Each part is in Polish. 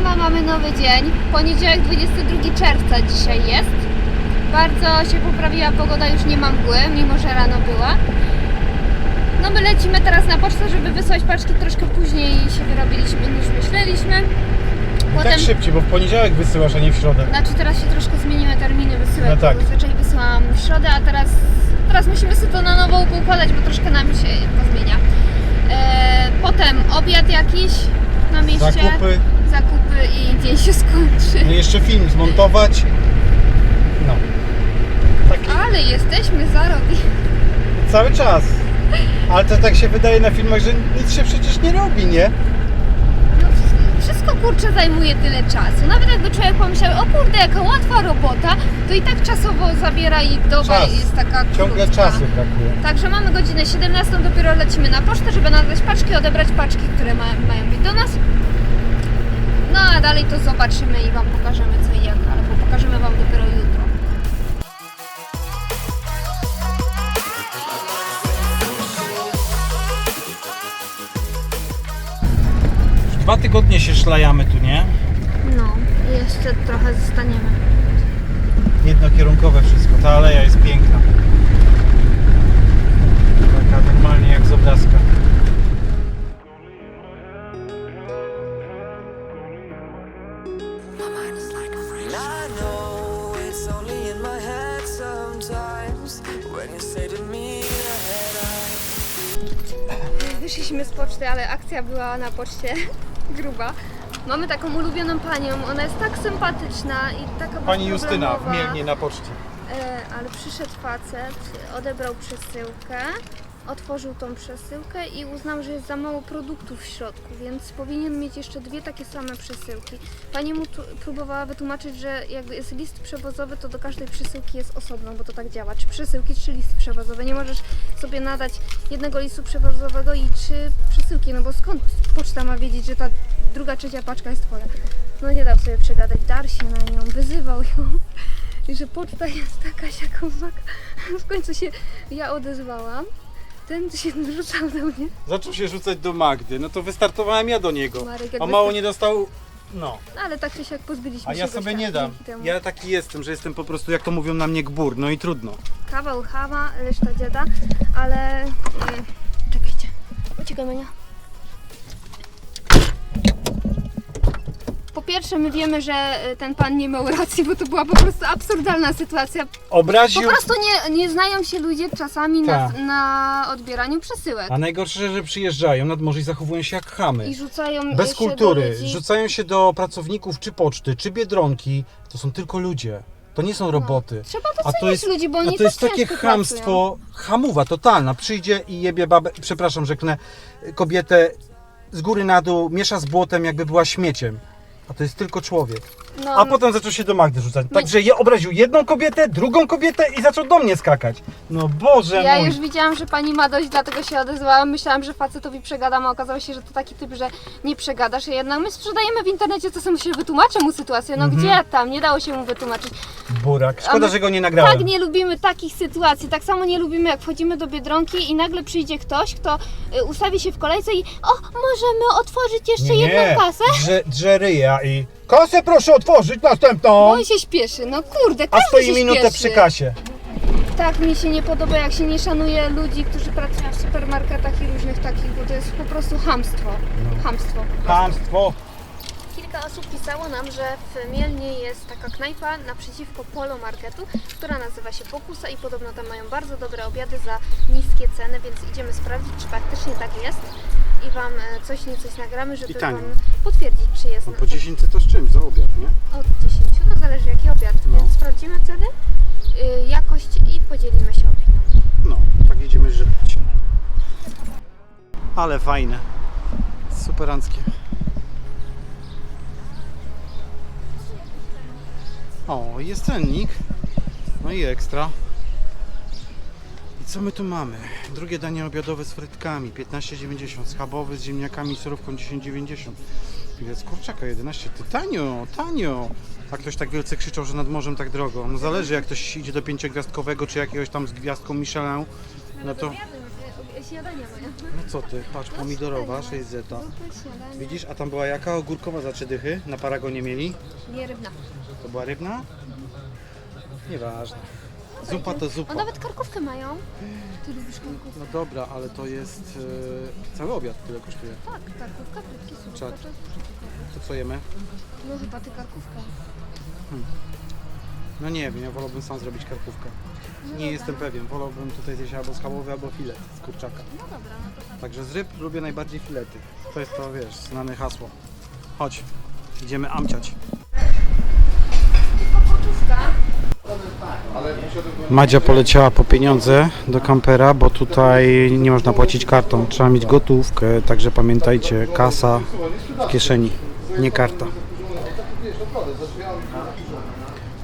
Siema, mamy nowy dzień. Poniedziałek 22 czerwca dzisiaj jest. Bardzo się poprawiła pogoda, już nie ma mgły, mimo że rano była. No my lecimy teraz na pocztę, żeby wysłać paczki troszkę później się wyrobiliśmy niż myśleliśmy. Potem, Tak szybciej, bo w poniedziałek wysyłasz, a nie w środę. znaczy teraz się troszkę zmieniły terminy wysyłek, No tak. bo zazwyczaj wysyłam w środę, a teraz, teraz musimy sobie to na nowo układać, bo troszkę nam się pozmienia. E, potem obiad jakiś na mieście. Zakupy, zakupy i dzień się skończy. no jeszcze film zmontować. No. Taki Ale jesteśmy zarobi. cały czas. Ale to tak się wydaje na filmach, że nic się przecież nie robi, nie? No, wszystko kurczę zajmuje tyle czasu. Nawet jakby człowiek pomyślał, o kurde, jaka łatwa robota, to i tak czasowo zabiera i doba Czas. jest taka Ciągle krótka. czasu brakuje. Także mamy godzinę 17, dopiero lecimy na pocztę, żeby nadać paczki, odebrać paczki, które ma, mają być do nas. No a dalej to zobaczymy i Wam pokażemy co i jak, albo pokażemy Wam dopiero jutro. Dwa tygodnie się szlajamy tu, nie? No, jeszcze trochę zostaniemy. Jednokierunkowe wszystko. Ta aleja jest piękna. Taka normalnie jak z obrazka. I know it's only in my head sometimes when you say to me that I Wyszliśmy z poczty, ale akcja była na poczcie gruba. Mamy taką ulubioną panią, ona jest tak sympatyczna i taka Pani Justyna w bezproblemowa. Mielnie na poczcie. E, ale przyszedł facet, odebrał przesyłkę, otworzył tą przesyłkę i uznał, że jest za mało produktów w środku, więc powinien mieć jeszcze dwie takie same przesyłki. Pani mu próbowała wytłumaczyć, że jakby jest list przewozowy, to do każdej przesyłki jest osobno, bo to tak działa. Czy przesyłki, czy listy przewozowe. Nie możesz sobie nadać jednego listu przewozowego i trzy przesyłki, no bo skąd poczta ma wiedzieć, że ta druga, trzecia paczka jest twoja? No nie dał sobie przegadać, dar się na nią, wyzywał ją. Że poczta jest taka siakowa. W końcu się ja odezwałam. Ten się rzucał do mnie. Zaczął się rzucać do Magdy. No to wystartowałem ja do niego. Marek, A mało nie dostał. No. No, ale tak czy siak pozbyliśmy A się ja gościa sobie nie dam. dzięki temu. Ja taki jestem, że jestem po prostu, jak to mówią na mnie, gbur. No i trudno. Kawał chama, reszta dziada, ale... Mm, czekajcie. Uciekaj mnie. Po pierwsze, my wiemy, że y, ten pan nie miał racji, bo to była po prostu absurdalna sytuacja. Po Obraził. prostu nie, nie znają się ludzie czasami na, Tak. na odbieraniu przesyłek. A najgorsze, że przyjeżdżają nad morze i zachowują się jak chamy. I rzucają Bez się kultury. Do ludzi. Rzucają się do pracowników czy poczty, czy biedronki. To są tylko ludzie. To nie są roboty. Trzeba A to jest, ludzi, bo a oni to jest też takie ciężko pracują. chamstwo, hamuwa totalna. Przyjdzie i jebie babę, przepraszam, rzeknę, kobietę z góry na dół, miesza z błotem, jakby była śmieciem. A to jest tylko człowiek. No, A potem zaczął się do Magdy rzucać. Także je obraził jedną kobietę, drugą kobietę i zaczął do mnie skakać. No Boże ja mój. już widziałam, że pani ma dość, dlatego się odezwałam. Myślałam, że facetowi przegadam, a okazało się, że to taki typ, że nie przegadasz. A jednak my sprzedajemy w internecie, to sobie się wytłumaczę mu sytuację. No Mhm. gdzie tam? Nie dało się mu wytłumaczyć. Burak. A Szkoda, my że go nie nagrałem. Tak nie lubimy takich sytuacji. Tak samo nie lubimy, jak wchodzimy do Biedronki i nagle przyjdzie ktoś, kto y, ustawi się w kolejce i o, możemy otworzyć jeszcze jedną kasę? Drze, drze i... Kasę proszę otworzyć, następną! On się śpieszy. No kurde, A każdy stoi się minutę śpieszy. przy kasie. Tak mi się nie podoba, jak się nie szanuje ludzi, którzy pracują w supermarketach i różnych takich, bo to jest po prostu hamstwo. No. Hamstwo. Hamstwo. Kilka osób pisało nam, że w Mielnie jest taka knajpa naprzeciwko Polo Marketu, która nazywa się Pokusa i podobno tam mają bardzo dobre obiady za niskie ceny, więc idziemy sprawdzić, czy faktycznie tak jest i Wam e, coś niecoś nagramy, żeby. Wam potwierdzić, czy jest No na po 10 to z czym? Za obiad, nie? od 10, no zależy jaki obiad, No. więc sprawdzimy ceny, y, jakość i podzielimy się opinią. No, tak idziemy żreć. Ale fajne. Superanckie. O, jest cennik. No i ekstra. Co my tu mamy? Drugie danie obiadowe z frytkami 15,90. Schabowy z ziemniakami i surówką 10,90. Filet kurczaka 11. Ty tanio, tanio. A ktoś tak wielce krzyczał, że nad morzem tak drogo. No zależy jak ktoś idzie do pięciogwiazdkowego czy jakiegoś tam z gwiazdką Michelin. No to śniadania mają. No co ty, patrz, pomidorowa, 6 zeta. Widzisz, a tam była jaka? Ogórkowa za trzy dychy? Na paragonie mieli? Nie rybna. To była rybna? Nieważne. Zupa to O, zupa. nawet karkówkę mają. Ty lubisz karkówkę? No dobra, ale to jest e, cały obiad, tyle kosztuje. Tak, karkówka, frytki, Czad. To co jemy? No chyba ty karkówkę. No nie wiem, ja wolałbym sam zrobić karkówkę. No Nie dobra. jestem pewien, wolałbym tutaj zjeść albo schabowy, albo filet z kurczaka. No dobra, no to tak. Także z ryb lubię najbardziej filety. To jest to, wiesz, znane hasło. Chodź, idziemy amciać. Madzia poleciała po pieniądze do kampera, bo tutaj nie można płacić kartą. Trzeba mieć gotówkę, także pamiętajcie, kasa w kieszeni, nie karta.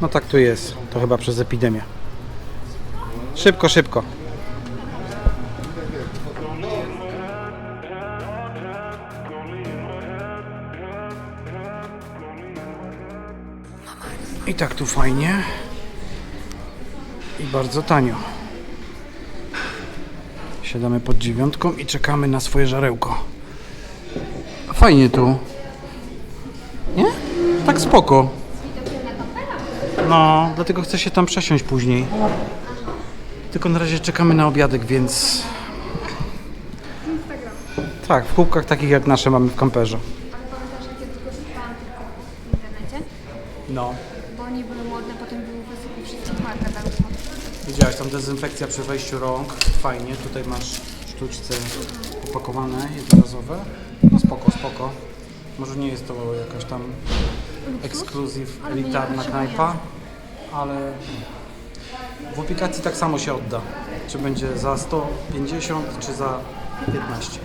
No tak tu jest, to chyba przez epidemię. Szybko, szybko. I tak tu fajnie. Bardzo tanio. Siadamy pod dziewiątką i czekamy na swoje żarełko. Fajnie tu. Nie? Tak spoko. No, dlatego chcę się tam przesiąść później. Tylko na razie czekamy na obiadek, więc... Tak, w kubkach takich jak nasze mamy w kamperze. Ale pamiętasz, jak ja tylko szukałam tylko w internecie? No. Bo oni były modne, potem były wysoko wszystkich marka zarówno. Widziałaś tam dezynfekcja przy wejściu rąk. Fajnie, tutaj masz sztuczce opakowane, jednorazowe. No spoko, spoko. Może nie jest to jakaś tam ekskluzyw, Ale my nie elitarna knajpa, ale w aplikacji tak samo się odda. Czy będzie za 150, czy za 15.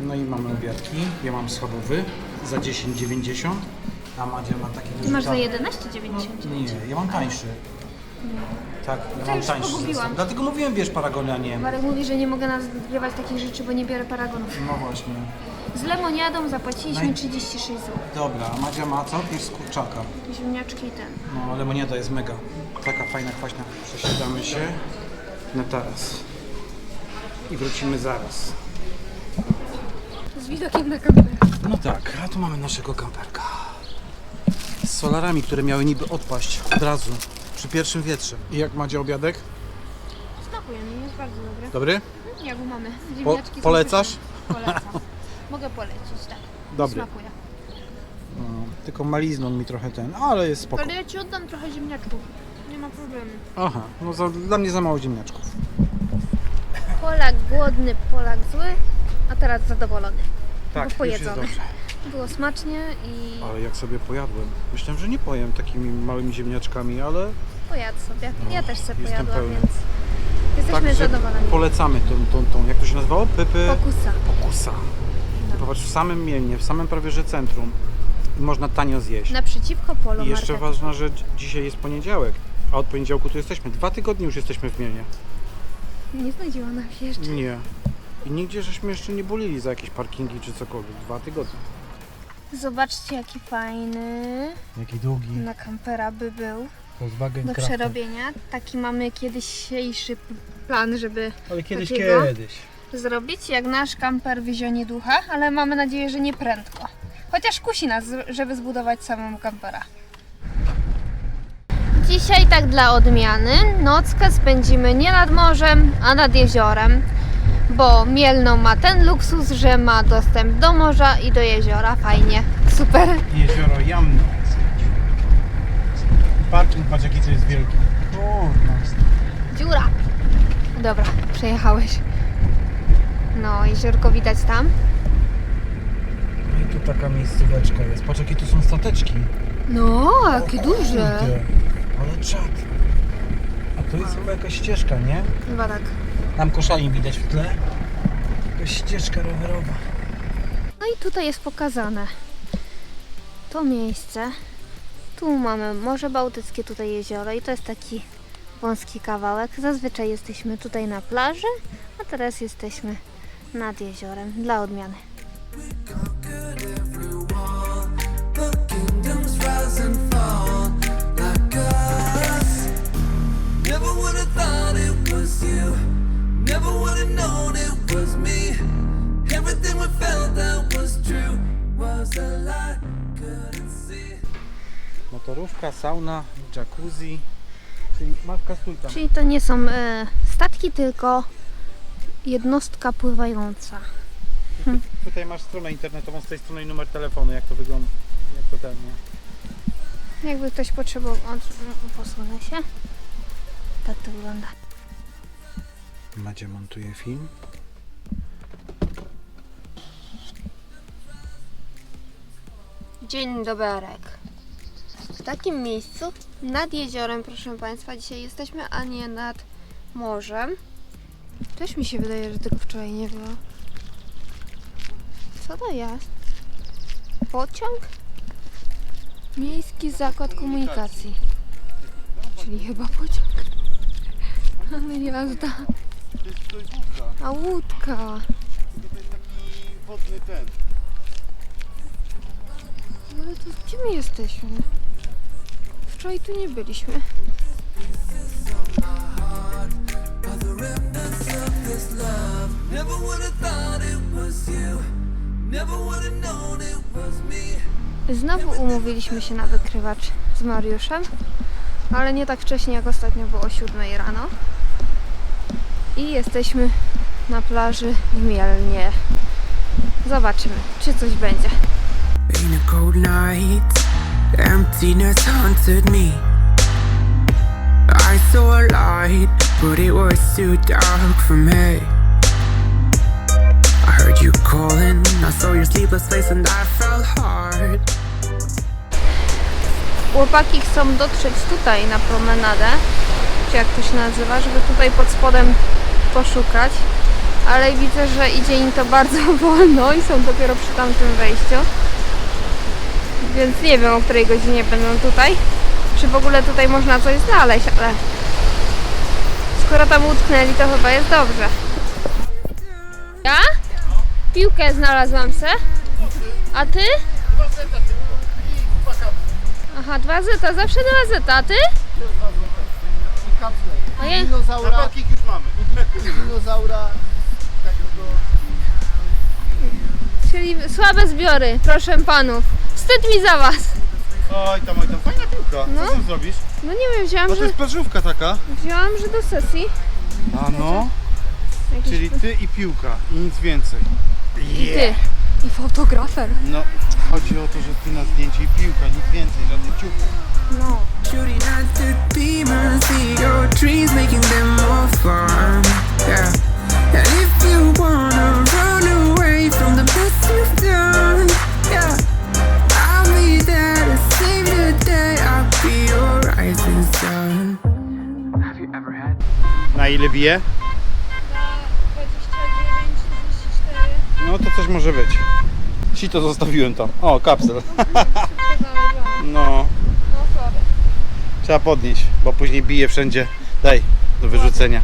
No i mamy obiadki. Ja mam schabowy za 10,90, a Madzia ma taki Ty masz za tam- 11,90. Nie, ja mam tańszy. Tak, ja To mam już tańszy. pogubiłam. zestaw. Dlatego mówiłem, bierz Paragony, a nie. Marek mówi, że nie mogę nagrywać takich rzeczy, bo nie biorę paragonów. No właśnie. Z lemoniadą zapłaciliśmy Naj- 36 zł. Dobra, a Madzia ma co? Pierś z kurczaka. Ziemniaczki i ten. No, lemoniada jest mega. Taka fajna, kwaśna. Przesiadamy się na taras. I wrócimy zaraz. Z widokiem na kamerę. No tak, a tu mamy naszego kamperka. Z solarami, które miały niby odpaść od razu przy pierwszym wietrze. I jak Madzia obiadek? Smakuje mi, jest bardzo dobry. Dobry? Jak go mamy? Po, Ziemniaczki są polecasz? pyszne. Polecam. Mogę polecić, tak. Dobry. Smakuje. No, tylko malizną mi trochę ten, ale jest spoko. Ale ja Ci oddam trochę ziemniaczków. Nie ma problemu. Aha, no za, dla mnie za mało ziemniaczków. Polak głodny, Polak zły, a teraz zadowolony. Tak, już jest dobrze. Było smacznie i Ale jak sobie pojadłem. Myślałem, że nie pojem takimi małymi ziemniaczkami, ale pojadł sobie. Ja też sobie No, jestem pojadłam, pełny. więc jesteśmy tak, że zadowoleni. polecamy tą, tą, tą, jak to się nazywało? Pypy Pokusa. Pokusa. Popatrz, w samym Mielnie, w samym prawie że centrum. I można tanio zjeść. Naprzeciwko Polo I jeszcze Market. ważna rzecz, dzisiaj jest poniedziałek, a od poniedziałku tu jesteśmy. Dwa tygodnie już jesteśmy w Mielnie. Nie znajdziła nam się jeszcze. Nie. I nigdzie żeśmy jeszcze nie bolili za jakieś parkingi czy cokolwiek. Dwa tygodnie. Zobaczcie jaki fajny Jaki długi. na kampera by był Volkswagen do Crafter. przerobienia. Taki mamy kiedyśniejszy plan, żeby Ale kiedyś, takiego. kiedyś. zrobić, jak nasz kamper w Zionie Ducha, ale mamy nadzieję, że nie prędko. Chociaż kusi nas, żeby zbudować samą kampera. Dzisiaj tak dla odmiany nockę spędzimy nie nad morzem, a nad jeziorem, bo Mielno ma ten luksus, że ma dostęp do morza i do jeziora. Fajnie, super. Jezioro Jamno. Parking, patrz jaki to jest wielki. Kurna. Dziura. Dobra, przejechałeś. No, jeziorko widać tam. No i tu taka miejscóweczka jest. Patrz jakie tu są stateczki. No, jakie duże. Kurde, Ale czad. A tu jest chyba jakaś ścieżka, nie? Chyba tak. Tam koszalin widać w tle. Jakaś ścieżka rowerowa. No i tutaj jest pokazane to miejsce. Tu mamy Morze Bałtyckie, tutaj jezioro i to jest taki wąski kawałek. Zazwyczaj jesteśmy tutaj na plaży, a teraz jesteśmy nad jeziorem dla odmiany. But kingdoms rise and fall Motorówka, sauna, jacuzzi. Czyli Mawka tam. Czyli to nie są e, statki, tylko jednostka pływająca. Tutaj masz stronę internetową z tej strony i numer telefonu, jak to wygląda. Jak to ten, nie? Jakby ktoś potrzebował, posunę się. Tak to wygląda. Macie montuje film. Dzień doberek. Takim miejscu, nad jeziorem, proszę Państwa, dzisiaj jesteśmy, a nie nad morzem. Też mi się wydaje, że tego wczoraj nie było. Co to jest? Pociąg? Miejski Zakład Komunikacji. Czyli chyba pociąg. Ale jazda. Stójbówka. A łódka. To jest taki wodny ten. Ale to gdzie my jesteśmy? Wczoraj tu nie byliśmy. Znowu umówiliśmy się na wykrywacz z Mariuszem, ale nie tak wcześnie jak ostatnio było o 7 rano. I jesteśmy na plaży w Mielnie. Zobaczymy, czy coś będzie. In a cold night, emptiness haunted me. I saw a light, but it was too dark for me. I heard you calling, I saw your sleepless face, and I fell hard. Chłopaki chcą dotrzeć tutaj na promenadę, czy jak to się nazywa, żeby tutaj pod spodem poszukać, ale widzę, że idzie im to bardzo wolno i są dopiero przy tamtym wejściu. Więc nie wiem o której godzinie będą tutaj. Czy w ogóle tutaj można coś znaleźć, ale skoro tam utknęli, to chyba jest dobrze. Ja? Piłkę znalazłam se. A ty? Aha, dwa zeta, zawsze dwa zeta, a ty? A ja, Na parking już mamy. dinozaura takiego czyli słabe zbiory, proszę panów. Wstyd mi za was. Oj tam, oj tam, fajna piłka. No. Co z tym zrobisz? No nie wiem, wzięłam, No to że, jest plażówka taka. wzięłam, że do sesji. A no, Jakiś czyli ty i piłka i nic więcej. I ty. I fotografer. No, chodzi o to, że ty na zdjęcie i piłka, nic więcej, żadnych ciuchów. No. Shooting at the demons, see your dreams, making them more fun. Yeah. Bije? Za 29, 34. No to coś może być. Ci to zostawiłem tam. O, kapsel. No, No trzeba podnieść, bo później bije wszędzie. Daj, do wyrzucenia.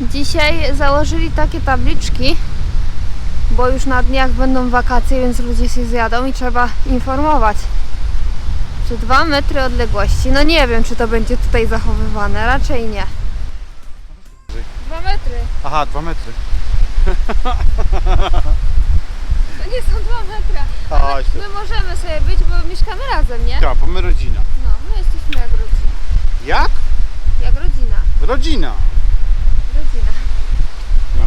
Dzisiaj założyli takie tabliczki, bo już na dniach będą wakacje, więc ludzie się zjadą i trzeba informować. Czy dwa metry odległości? No nie wiem, czy to będzie tutaj zachowywane, raczej nie. Dwa metry. Aha, dwa metry. To nie są dwa metra. Chodź tu. My możemy sobie być, bo mieszkamy razem, nie? Ja, bo my rodzina. No, my jesteśmy jak rodzina. Jak? Jak. Rodzina. Rodzina. No.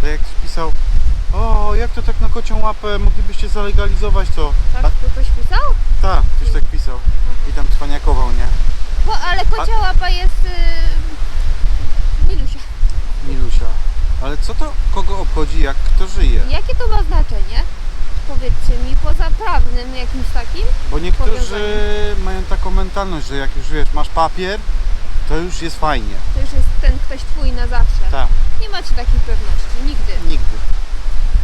Tak jak pisał, o jak to tak na kocią łapę, moglibyście zalegalizować to. Tak, A, to ktoś pisał? tak, ktoś tak pisał. I tam cwaniakował, nie? Bo, ale kocia łapa jest... Yy... Milusia. Milusia. Ale co to kogo obchodzi, jak kto żyje? Jakie to ma znaczenie? Powiedzcie mi, poza prawnym jakimś takim? Bo niektórzy mają taką mentalność, że jak już wiesz, masz papier, to już jest fajnie. To już jest ten ktoś twój na zawsze. Tak, Nie macie takiej pewności, nigdy. nigdy.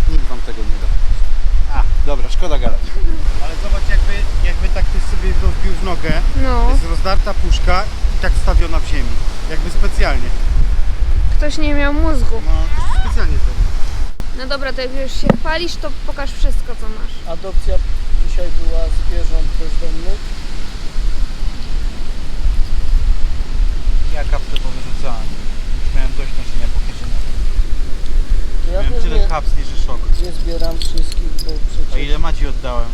Nikt wam tego nie da. A, dobra, szkoda gadać. Ale zobacz, jakby, jakby tak ktoś sobie rozbił w nogę, No, jest rozdarta puszka i tak stawiona w ziemi. Jakby specjalnie. ktoś nie miał mózgu. No, to specjalnie zrobił. No dobra, to jak już się chwalisz, to pokaż wszystko, co masz. Adopcja dzisiaj była zwierząt bezdomnych. Ja kapsle powyrzucałem. Już miałem dość noszenia po kieszeniach. Ja Miałem tyle nie, kapsli, że szok. nie zbieram wszystkich, bo A przecież ile Madzi oddałem?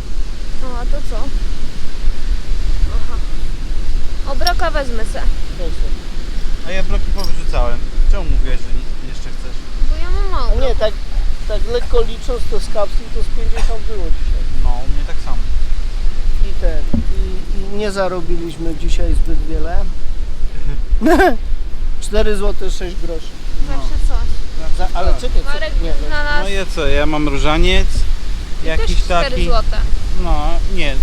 O, a to co? Aha. O, broka wezmę se, sobie. A ja bloki powyrzucałem. Czemu mówiłeś, że jeszcze chcesz? bo ja mam mało. A nie, tak, tak lekko licząc to z kapsli to z 50 było dzisiaj. No, u mnie tak samo. I ten, i, i nie zarobiliśmy dzisiaj zbyt wiele. 4 zł 6 groszy. Zawsze coś. Za, ale czekaj, Marek co, nie, no, znalazł No i co, ja mam różaniec, też jakiś 4 taki. złote. No, nie,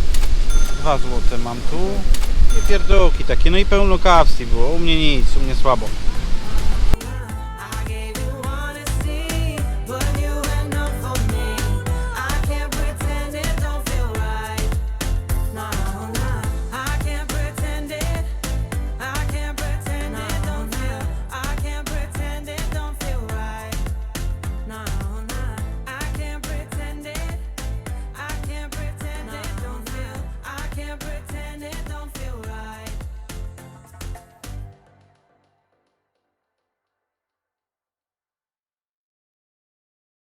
dwa złote mam tu. I pierdółki takie, no i pełno kapsli było, u mnie nic, u mnie słabo.